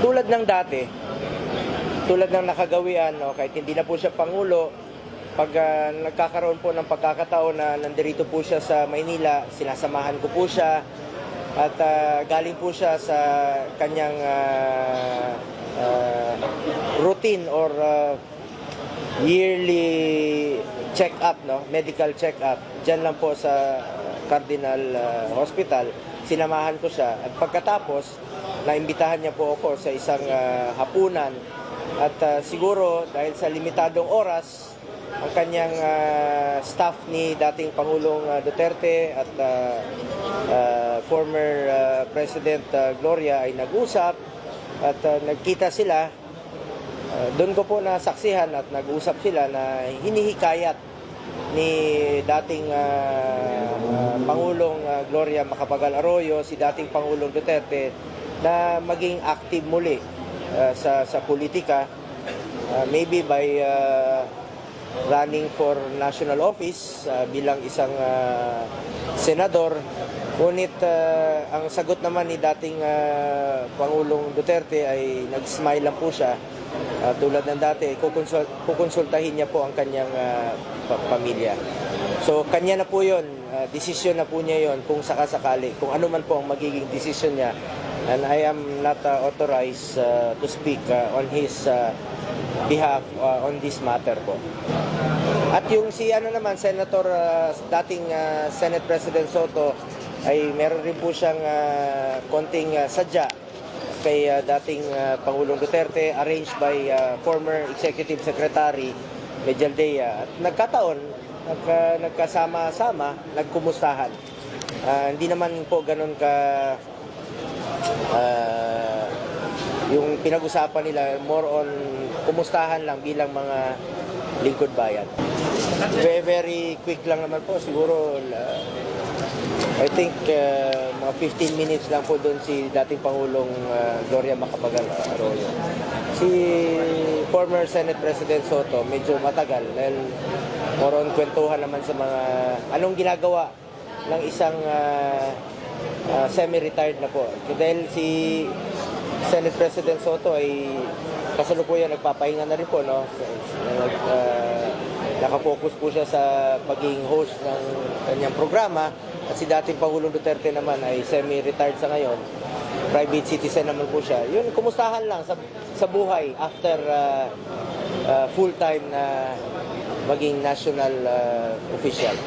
tulad ng dati, tulad ng nakagawian, no, kahit hindi na po siya Pangulo, pag ah, nagkakaroon po ng pagkakataon na nandirito po siya sa Maynila, sinasamahan ko po siya at ah, galing po siya sa kanyang ah, ah, routine or ah, yearly check-up, no? medical check-up, dyan lang po sa Cardinal ah, Hospital. Sinamahan ko siya. At pagkatapos, naimbitahan niya po ako sa isang ah, hapunan. At ah, siguro, dahil sa limitadong oras, ang kanyang ah, staff ni dating Pangulong ah, Duterte at ah, ah, former ah, President ah, Gloria ay nag-usap at ah, nagkita sila Uh, doon ko po nasaksihan at nag-usap sila na hinihikayat ni dating uh, uh, Pangulong uh, Gloria Macapagal Arroyo, si dating Pangulong Duterte na maging active muli uh, sa sa politika uh, maybe by uh, running for national office uh, bilang isang uh, senador ngunit uh, ang sagot naman ni dating uh, Pangulong Duterte ay nag-smile lang po siya Uh, tulad ng dati, kukonsul- kukonsultahin niya po ang kanyang uh, pa- pamilya. So, kanya na po yun. Uh, desisyon na po niya yon kung sakasakali. Kung ano man po ang magiging desisyon niya. And I am not uh, authorized uh, to speak uh, on his uh, behalf uh, on this matter po. At yung si ano naman, Senator, uh, dating uh, Senate President Soto, ay meron rin po siyang uh, konting uh, sadya kay uh, dating uh, Pangulong Duterte arranged by uh, former Executive Secretary Medjaldea. At nagkataon, nagka, nagkasama-sama, nagkumustahan. Ah, hindi naman po ganun ka ah, yung pinag-usapan nila more on kumustahan lang bilang mga lingkod bayan. Very, very quick lang naman po. Siguro uh, I think uh, mga 15 minutes lang po doon si dating Pangulong uh, Gloria Macapagal Arroyo. Si former Senate President Soto, medyo matagal dahil more on kwentuhan naman sa mga anong ginagawa ng isang uh, uh, semi-retired na po. Dahil si Senate President Soto ay kasalukuyan nagpapahinga na rin po, no? Nag, uh, nakafocus po siya sa pagiging host ng kanyang programa at si dating Pangulong Duterte naman ay semi-retired sa ngayon. Private citizen naman po siya. Yun, kumustahan lang sa, sa buhay after uh, uh, full-time na maging national uh, official.